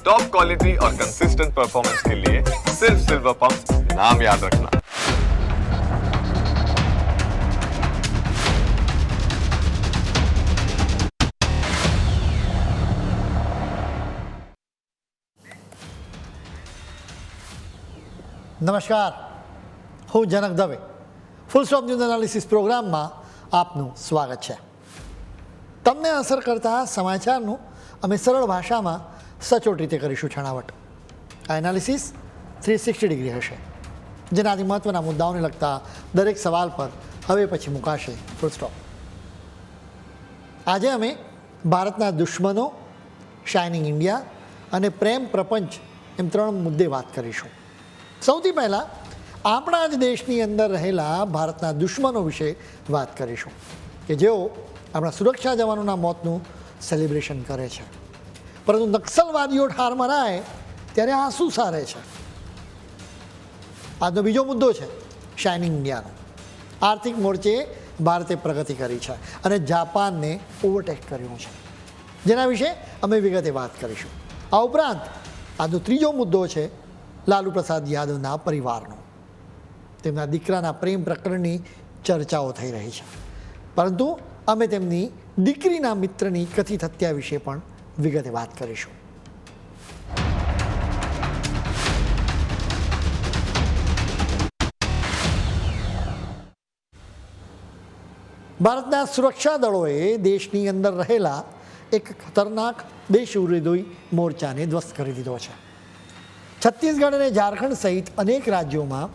Top quality और consistent performance के लिए सिर्फ सिल्वर पंप नाम याद रखना નમસ્કાર હું Janak Dave full stop news analysis પ્રોગ્રામમાં આપનું સ્વાગત છે તમને અસર કરતા સમાચારનું અમે સરળ ભાષામાં સચોટ રીતે કરીશું છણાવટ. આ એનાલિસિસ થ્રી સિક્સટી ડિગ્રી હશે. જેનાથી મહત્ત્વના મુદ્દાઓને લગતા દરેક સવાલ પર હવે પછી મુકાશે. ફૂલ સ્ટોપ આજે અમે ભારતના દુશ્મનો શાઇનિંગ ઇન્ડિયા અને પ્રેમ પ્રપંચ એમ ત્રણ મુદ્દે વાત કરીશું. સૌથી પહેલાં આપણા જ દેશની અંદર રહેલા ભારતના દુશ્મનો વિશે વાત કરીશું. કે જેઓ આપણા સુરક્ષા જવાનોના મોતનું સેલિબ્રેશન કરે છે. પરંતુ નક્સલવાદીઓ ઠાર મરાય ત્યારે આંસુ સારે છે? આજનો બીજો મુદ્દો છે શાઇનિંગ ઇન્ડિયાનો આર્થિક મોરચે ભારતે પ્રગતિ કરી છે અને જાપાનને ઓવરટેક કર્યું છે. જેના વિશે અમે વિગતે વાત કરીશું. આ ઉપરાંત, આજનો ત્રીજો મુદ્દો છે, લાલુ પ્રસાદ યાદવના પરિવારનો. તેમના દીકરાના પ્રેમ પ્રકરણની ચર્ચાઓ થઈ રહી છે. પરંતુ અમે તેમની દીકરીના મિત્રની કથિત હત્યા વિશે પણ વિગતે વાત કરીશું. ભારતના સુરક્ષા દળોએ દેશની અંદર રહેલા એક ખતરનાક દેશ મોરચાને ધ્વસ્ત કરી દીધો છે. છત્તીસગઢ અને ઝારખંડ સહિત અનેક રાજ્યોમાં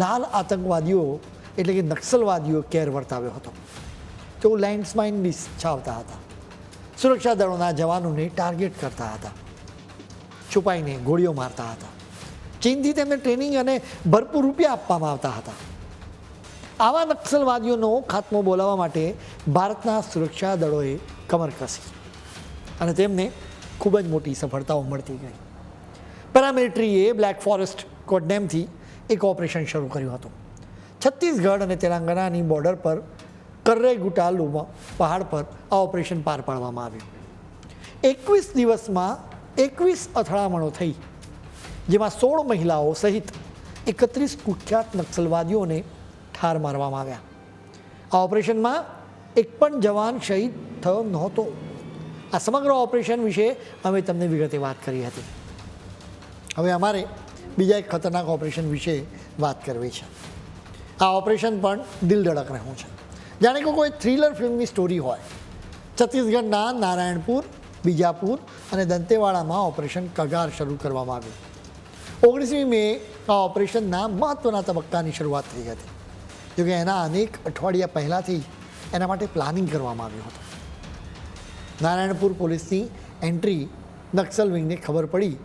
લાલ આતંકવાદીઓ એટલે કે નક્સલવાદીઓ કેર વર્તાવ્યો હતો. તેઓ લેન્ડસ્માઇન બી છાવતા હતા. સુરક્ષા દળોના જવાનોને ટાર્ગેટ કરતા હતા. છુપાઈને ગોળીઓ મારતા હતા. ચીનથી તેમને ટ્રેનિંગ અને ભરપૂર રૂપિયા આપવામાં આવતા હતા. આવા નક્સલવાદીઓનો ખાત્મો બોલાવવા માટે ભારતના સુરક્ષા દળોએ કમર કસી અને તેમને ખૂબ જ મોટી સફળતાઓ મળતી ગઈ. પેરામિલિટરીએ બ્લેક ફોરેસ્ટ કોડનેમથી એક ઓપરેશન શરૂ કર્યું હતું. છત્તીસગઢ અને તેલંગાણાની બોર્ડર પર કર્રેગુટાલુમાં પહાડ પર આ ઓપરેશન પાર પાડવામાં આવ્યું. એકવીસ દિવસમાં એકવીસ અથડામણો થઈ, જેમાં સોળ મહિલાઓ સહિત એકત્રીસ કુખ્યાત નક્સલવાદીઓને ઠાર મારવામાં આવ્યા. આ ઓપરેશનમાં એક પણ જવાન શહીદ થયો નહોતો. આ સમગ્ર ઓપરેશન વિશે અમે તમને વિગતે વાત કરી હતી. હવે અમારે બીજા એક ખતરનાક ઓપરેશન વિશે વાત કરવી છે. આ ઓપરેશન પણ દિલધડક રહ્યું છે. જાણે કે કોઈ થ્રિલર ફિલ્મની સ્ટોરી હોય. છત્તીસગઢના નારાયણપુર, બીજાપુર અને દંતેવાડામાં ઓપરેશન કગાર શરૂ કરવામાં આવ્યું. ઓગણીસમી મે આ ઓપરેશનના મહત્ત્વના તબક્કાની શરૂઆત થઈ હતી. જોકે એના અનેક અઠવાડિયા પહેલાંથી એના માટે પ્લાનિંગ કરવામાં આવ્યું હતું. નારાયણપુર પોલીસની એન્ટ્રી નક્સલ વિંગને ખબર પડી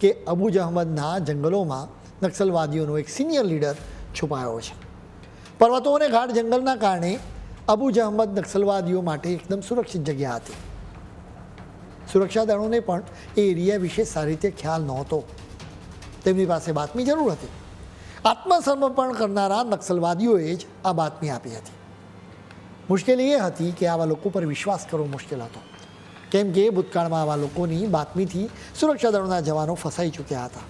કે અબુજ અહમદના જંગલોમાં નક્સલવાદીઓનો એક સિનિયર લીડર છુપાયો છે. પર્વતો અને ગાઢ જંગલના કારણે અબુજ અહમદ નક્સલવાદીઓ માટે એકદમ સુરક્ષિત જગ્યા હતી. સુરક્ષા દળોને પણ એ એરિયા વિશે સારી રીતે ખ્યાલ નહોતો. તેમની પાસે બાતમી જરૂર હતી. આત્મસમર્પણ કરનારા નક્સલવાદીઓએ જ આ બાતમી આપી હતી. મુશ્કેલી એ હતી કે આવા લોકો પર વિશ્વાસ કરવો મુશ્કેલ હતો. કેમ કે ભૂતકાળમાં આવા લોકોની બાતમીથી સુરક્ષા દળોના જવાનો ફસાઈ ચૂક્યા હતા.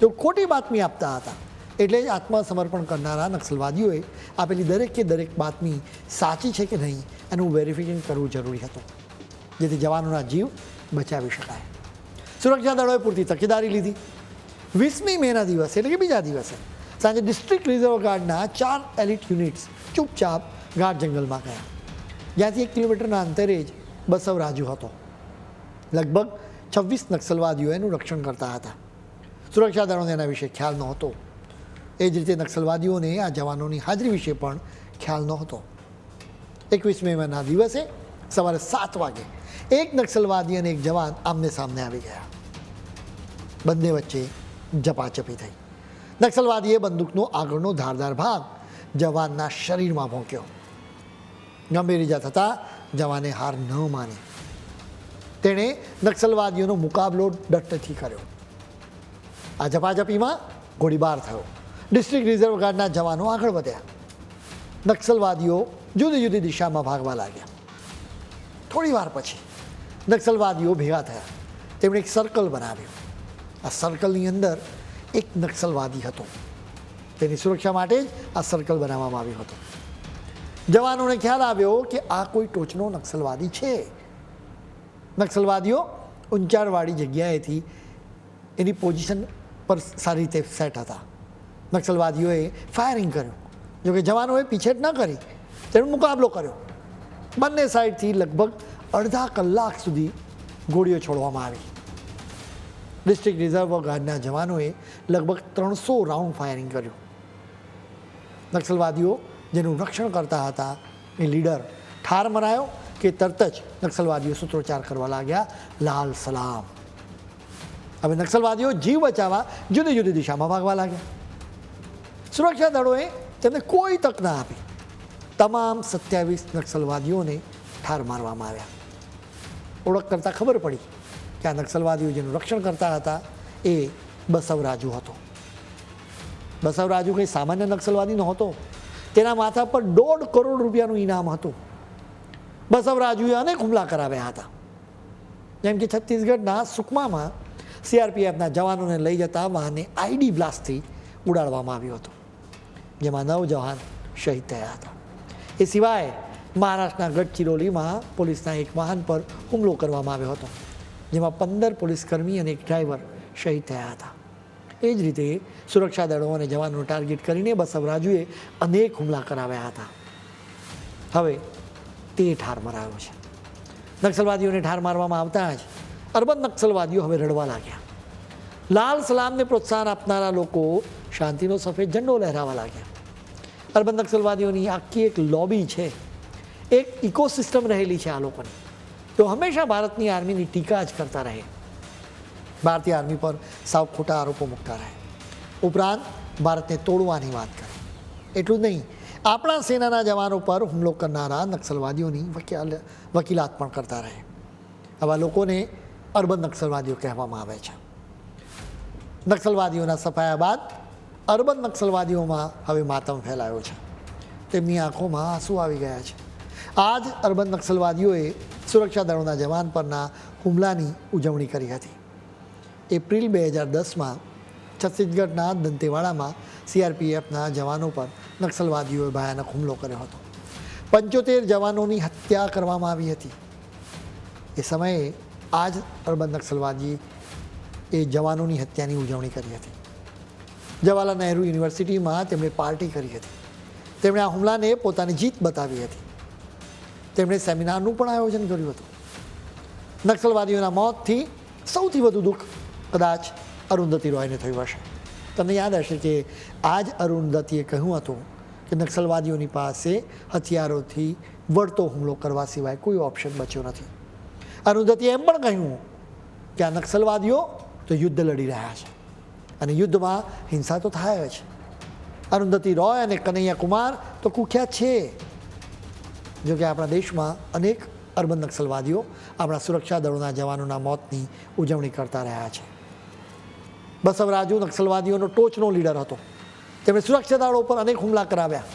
તેઓ ખોટી બાતમી આપતા હતા. એટલે જ આત્મસમર્પણ કરનારા નક્સલવાદીઓએ આપેલી દરેક કે દરેક બાતમી સાચી છે કે નહીં એનું વેરિફિકેશન કરવું જરૂરી હતું, જેથી જવાનોના જીવ બચાવી શકાય. સુરક્ષા દળોએ પૂરતી તકેદારી લીધી. વીસમી મેના દિવસે, એટલે કે બીજા દિવસે, સાંજે ડિસ્ટ્રિક્ટ રિઝર્વ ગાર્ડના ચાર એલિટ યુનિટ્સ ચૂપચાપ ગાઢ જંગલમાં ગયા. જ્યાંથી એક કિલોમીટરના અંતરે જ બસવરાજુ હતો. લગભગ છવ્વીસ નક્સલવાદીઓ એનું રક્ષણ કરતા હતા. સુરક્ષા દળોને એના વિશે ખ્યાલ નહોતો. એ જ રીતે નક્સલવાદીઓને આ જવાનોની હાજરી વિશે પણ ખ્યાલ નહોતો. એકવીસ મેના દિવસે સવારે સાત વાગે એક નક્સલવાદી અને એક જવાન આમને સામને આવી ગયા. બંને વચ્ચે ઝપાઝપી થઈ. નક્સલવાદીએ બંદૂકનો આગળનો ધારદાર ભાગ જવાનના શરીરમાં ભોંક્યો. ગંભીર ઇજા થતાં જવાને હાર ન માની. તેણે નક્સલવાદીઓનો મુકાબલો ડટ્ટથી કર્યો. આ ઝપાઝપીમાં ગોળીબાર થયો. ડિસ્ટ્રિક્ટ રિઝર્વ ગાર્ડના જવાનો આગળ વધ્યા. નક્સલવાદીઓ જુદી જુદી દિશામાં ભાગવા લાગ્યા. થોડી વાર પછી નક્સલવાદીઓ ભેગા થયા. તેમણે એક સર્કલ બનાવ્યું. આ સર્કલની અંદર એક નક્સલવાદી હતો. તેની સુરક્ષા માટે જ આ સર્કલ બનાવવામાં આવ્યું હતું. જવાનોને ખ્યાલ આવ્યો કે આ કોઈ ટોચનો નક્સલવાદી છે. નક્સલવાદીઓ ઊંચાણવાળી જગ્યાએથી એની પોઝિશન પર સારી રીતે સેટ હતા. નક્સલવાદીઓએ ફાયરિંગ કર્યું. જોકે જવાનોએ પીછેટ ન કરી, તેનો મુકાબલો કર્યો. બંને સાઈડથી લગભગ અડધા કલાક સુધી ગોળીઓ છોડવામાં આવી. ડિસ્ટ્રિક્ટ રિઝર્વ ગાર્ડના જવાનોએ લગભગ ત્રણસો રાઉન્ડ ફાયરિંગ કર્યું. નક્સલવાદીઓ જેનું રક્ષણ કરતા હતા, એ લીડર ઠાર મરાયો કે તરત જ નક્સલવાદીઓ સૂત્રોચ્ચાર કરવા લાગ્યા, લાલ સલામ. હવે નક્સલવાદીઓ જીવ બચાવવા જુદી જુદી દિશામાં ભાગવા લાગ્યા. સુરક્ષા દળોએ તેમને કોઈ તક ના આપી. તમામ સત્યાવીસ નક્સલવાદીઓને ઠાર મારવામાં આવ્યા. ઓળખ કરતાં ખબર પડી કે આ નક્સલવાદીઓ જેનું રક્ષણ કરતા હતા એ બસવરાજુ હતો. બસવરાજુ કંઈ સામાન્ય નક્સલવાદી નહોતો. તેના માથા પર દોઢ કરોડ રૂપિયાનું ઇનામ હતું. બસવરાજુએ અનેક હુમલા કરાવ્યા હતા. જેમ કે છત્તીસગઢના સુકમામાં સીઆરપીએફના જવાનોને લઈ જતા વાહને આઈડી બ્લાસ્ટથી ઉડાડવામાં આવ્યું હતું. જેમાં નવ જવાન શહીદ થયા હતા. એ સિવાય મહારાષ્ટ્રના ગઢચિરોલીમાં પોલીસના એક વાહન પર હુમલો કરવામાં આવ્યો હતો, જેમાં પંદર પોલીસકર્મી અને એક ડ્રાઈવર શહીદ થયા હતા. એ જ રીતે સુરક્ષા દળો અને જવાનો ટાર્ગેટ કરીને બસવરાજુએ અનેક હુમલા કરાવ્યા હતા. હવે તે ઠાર મરાયો છે. નક્સલવાદીઓને ઠાર મારવામાં આવતા જ અર્બન નક્સલવાદીઓ હવે રડવા લાગ્યા. લાલ સલામને પ્રોત્સાહન આપનારા લોકો શાંતિનો સફેદ ઝંડો લહેરાવા લાગ્યા અર્બન નક્સલવાદીઓની આખી એક લોબી છે એક ઇકોસિસ્ટમ રહેલી છે આ લોકોની તો હંમેશા ભારતની આર્મીની ટીકા જ કરતા રહે ભારતીય આર્મી પર સાવ ખોટા આરોપો મૂકતા રહે ઉપરાંત ભારતને તોડવાની વાત કરે એટલું જ નહીં આપણા સેનાના જવાનો પર હુમલો કરનારા નક્સલવાદીઓની વકીલ વકીલાત પણ કરતા રહે આવા લોકોને અર્બન નક્સલવાદીઓ કહેવામાં આવે છે નક્સલવાદીઓના સફાયા બાદ અર્બન નક્સલવાદીઓમાં હવે માતમ ફેલાયો છે. તેમની આંખોમાં આંસુ આવી ગયા છે. આ જ અર્બન નક્સલવાદીઓએ સુરક્ષા દળોના જવાન પરના હુમલાની ઉજવણી કરી હતી. એપ્રિલ બે હજાર દસમાં છત્તીસગઢના દંતેવાડામાં સીઆરપીએફના જવાનો પર નક્સલવાદીઓએ ભયાનક હુમલો કર્યો હતો. પંચોતેર જવાનોની હત્યા કરવામાં આવી હતી. એ સમયે આ જ અર્બન નક્સલવાદી એ જવાનોની હત્યાની ઉજવણી કરી હતી. જવાહરલાલ નહેરુ યુનિવર્સિટીમાં તેમણે પાર્ટી કરી હતી. તેમણે આ હુમલાને પોતાની જીત બતાવી હતી. તેમણે સેમિનારનું પણ આયોજન કર્યું હતું. નક્સલવાદીઓના મોતથી સૌથી વધુ દુઃખ કદાચ અરુંધતી રોયને થયું હશે. તમને યાદ હશે કે આ જ અરુંધતીએ કહ્યું હતું કે નક્સલવાદીઓની પાસે હથિયારોથી વળતો હુમલો કરવા સિવાય કોઈ ઓપ્શન બચ્યો નથી. અરુંધતીએ એમ પણ કહ્યું કે આ નક્સલવાદીઓ તો યુદ્ધ લડી રહ્યા છે અને યુદ્ધમાં હિંસા તો થાય જ અરુંધતી રોય અને કનૈયા કુમાર તો કુખ્યાત છે જો કે આપણા દેશમાં અનેક અર્બન નક્સલવાદીઓ આપણા સુરક્ષા દળોના જવાનોના મોતની ઉજવણી કરતા રહ્યા છે બસવરાજુ નક્સલવાદીઓનો ટોચનો લીડર હતો તેમણે સુરક્ષા દળો પર અનેક હુમલા કરાવ્યા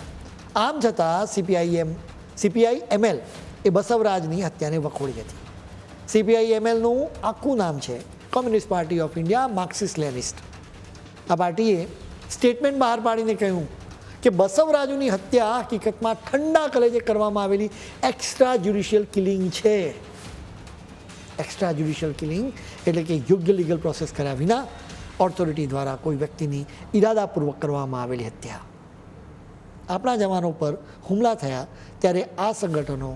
આમ છતાં સીપીઆઈએમ સીપીઆઈ એમએલ એ બસવરાજની હત્યાને વખોડી હતી સીપીઆઈ એમએલનું આખું નામ છે communist party of India Marxist Leninist. આ પાર્ટીએ સ્ટેટમેન્ટ બહાર પાડીને કહ્યું કે બસવરાજુની હત્યા હકીકતમાં ઠંડા કલેજે કરવામાં આવેલી એક્સ્ટ્રા જ્યુડિશિયલ કિલિંગ છે. એક્સ્ટ્રા જ્યુડિશિયલ કિલિંગ એટલે કે યોગ્ય લીગલ પ્રોસેસ કર્યા વિના ઓથોરિટી દ્વારા કોઈ વ્યક્તિની ઇરાદાપૂર્વક કરવામાં આવેલી હત્યા. આપણા જવાનો પર હુમલા થયા ત્યારે આ સંગઠનો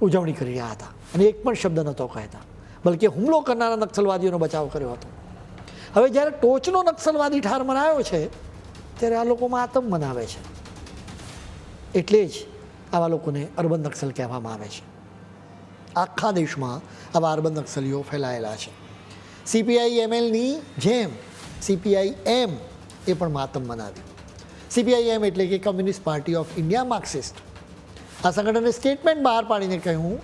ઉજવણી કરી રહ્યા હતા અને એક પણ શબ્દ નહોતો કહેતા. બલકે હુમલો કરનારા નક્સલવાદીઓનો બચાવ કર્યો હતો. હવે જ્યારે ટોચનો નક્સલવાદી ઠાર મનાયો છે, ત્યારે આ લોકો માતમ મનાવે છે. એટલે જ આવા લોકોને અર્બન નક્સલ કહેવામાં આવે છે. આખા દેશમાં આવા અર્બન નક્સલીઓ ફેલાયેલા છે. સીપીઆઈ એમએલની જેમ સીપીઆઈ એમ એ પણ માતમ મનાવ્યું સીપીઆઈ એમ એટલે કે communist party of India Marxist. આ સંગઠને સ્ટેટમેન્ટ બહાર પાડીને કહ્યું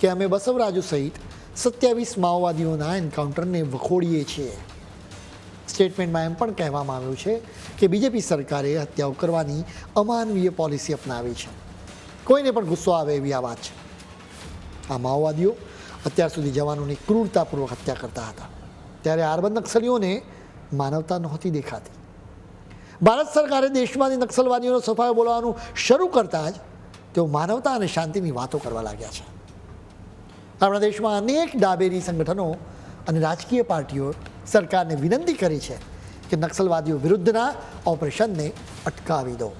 કે અમે બસવરાજુ સહિત સત્યાવીસ માઓવાદીઓના એન્કાઉન્ટરને વખોડીએ છીએ. સ્ટેટમેન્ટમાં એમ પણ કહેવામાં આવ્યું છે કે બીજેપી સરકારે હત્યાઓ કરવાની અમાનવીય પોલિસી અપનાવી છે. કોઈને પણ ગુસ્સો આવે એવી આ વાત છે. આ માઓવાદીઓ અત્યાર સુધી જવાનોની ક્રૂરતાપૂર્વક હત્યા કરતા હતા. ત્યારે આર્બન નક્સલીઓને માનવતા નહોતી દેખાતી. ભારત સરકારે દેશમાંથી નક્સલવાદીઓનો સફાયો બોલવાનું શરૂ કરતાં જ તેઓ માનવતા અને શાંતિની વાતો કરવા લાગ્યા છે. આપણા દેશમાં અનેક ડાબેરી સંગઠનો અને રાજકીય પાર્ટીઓ સરકારને વિનંતી કરી છે કે નક્સલવાદીઓ વિરુદ્ધના ઓપરેશનને અટકાવી દો.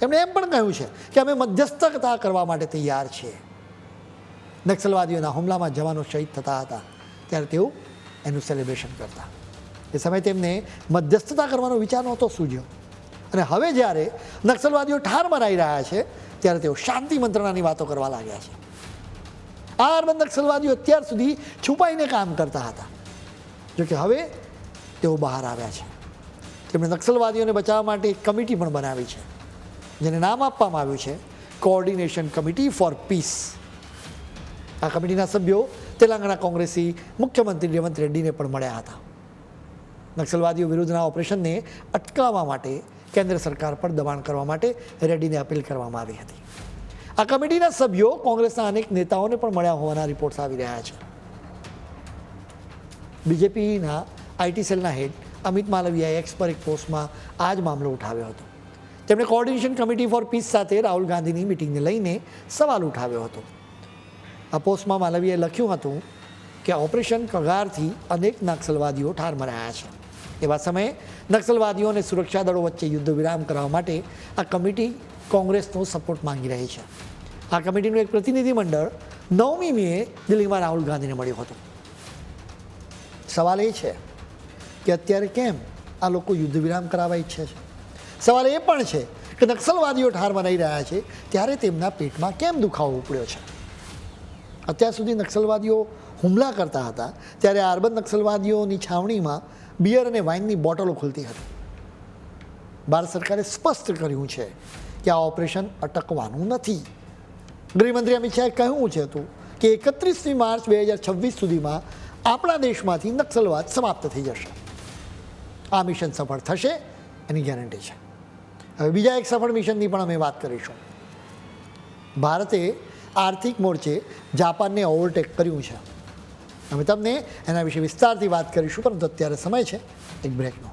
તેમણે એમ પણ કહ્યું છે કે અમે મધ્યસ્થતા કરવા માટે તૈયાર છીએ. નક્સલવાદીઓના હુમલામાં જવાનો શહીદ થતા હતા, ત્યારે તેઓ એનું સેલિબ્રેશન કરતા. એ સમયે તેમને મધ્યસ્થતા કરવાનો વિચાર નહોતો સૂજ્યો. અને હવે જ્યારે નક્સલવાદીઓ ઠાર મરાઈ રહ્યા છે, ત્યારે તેઓ શાંતિ મંત્રણાની વાતો કરવા લાગ્યા છે. આ નક્સલવાદીઓ અત્યાર સુધી છુપાઈને કામ કરતા હતા જોકે હવે તેઓ બહાર આવ્યા છે તેમણે નક્સલવાદીઓને બચાવવા માટે એક કમિટી પણ બનાવી છે જેને નામ આપવામાં આવ્યું છે કોઓર્ડિનેશન કમિટી ફોર પીસ આ કમિટીના સભ્યો તેલંગાણા કોંગ્રેસી મુખ્યમંત્રી રેવંત રેડ્ડીને પણ મળ્યા હતા નક્સલવાદીઓ વિરુદ્ધના ઓપરેશનને અટકાવવા માટે કેન્દ્ર સરકાર પર દબાણ કરવા માટે રેડ્ડીને અપીલ કરવામાં આવી હતી આ કમિટીના સભ્યો કોંગ્રેસના અનેક નેતાઓને પણ મળ્યા હોવાના રિપોર્ટ્સ આવી રહ્યા છે. બીજેપીના આઈટી સેલના હેડ અમિત માલવિયાએ એક્સ પર એક પોસ્ટમાં આ જ મામલો ઉઠાવ્યો હતો. તેમણે કોઓર્ડિનેશન કમિટી ફોર પીસ સાથે રાહુલ ગાંધીની મિટિંગને લઈને સવાલ ઉઠાવ્યો હતો. આ પોસ્ટમાં માલવીએ લખ્યું હતું કે ઓપરેશન કગારથી અનેક નક્સલવાદીઓ ઠાર મરાયા છે. એવા સમયે નક્સલવાદીઓ અને સુરક્ષા દળો વચ્ચે યુદ્ધ વિરામ કરવા માટે આ કમિટી કોંગ્રેસનો સપોર્ટ માંગી રહી છે. આ કમિટીનું એક પ્રતિનિધિ મંડળ નવમી મે દિલ્હીમાં રાહુલ ગાંધીને મળ્યું હતું. સવાલ એ છે કે અત્યારે કેમ આ લોકો યુદ્ધ વિરામ કરાવવા ઈચ્છે છે? સવાલ એ પણ છે કે નક્સલવાદીઓ ઠાર મનાઈ રહ્યા છે, ત્યારે તેમના પેટમાં કેમ દુખાવો ઉપડ્યો છે? અત્યાર સુધી નક્સલવાદીઓ હુમલા કરતા હતા, ત્યારે અર્બન નક્સલવાદીઓની છાવણીમાં બિયર અને વાઇનની બોટલો ખુલતી હતી. ભારત સરકારે સ્પષ્ટ કર્યું છે કે આ ઓપરેશન અટકવાનું નથી. ગૃહમંત્રી અમિત શાહે કહ્યું છે હતું કે એકત્રીસમી માર્ચ બે હજાર છવ્વીસ સુધીમાં આપણા દેશમાંથી નક્સલવાદ સમાપ્ત થઈ જશે. આ મિશન સફળ થશે એની ગેરંટી છે. હવે બીજા એક સફળ મિશનની પણ અમે વાત કરીશું. ભારતે આર્થિક મોરચે જાપાનને ઓવરટેક કર્યું છે. અમે તમને એના વિશે વિસ્તારથી વાત કરીશું, પરંતુ અત્યારે સમય છે. એક બ્રેકનો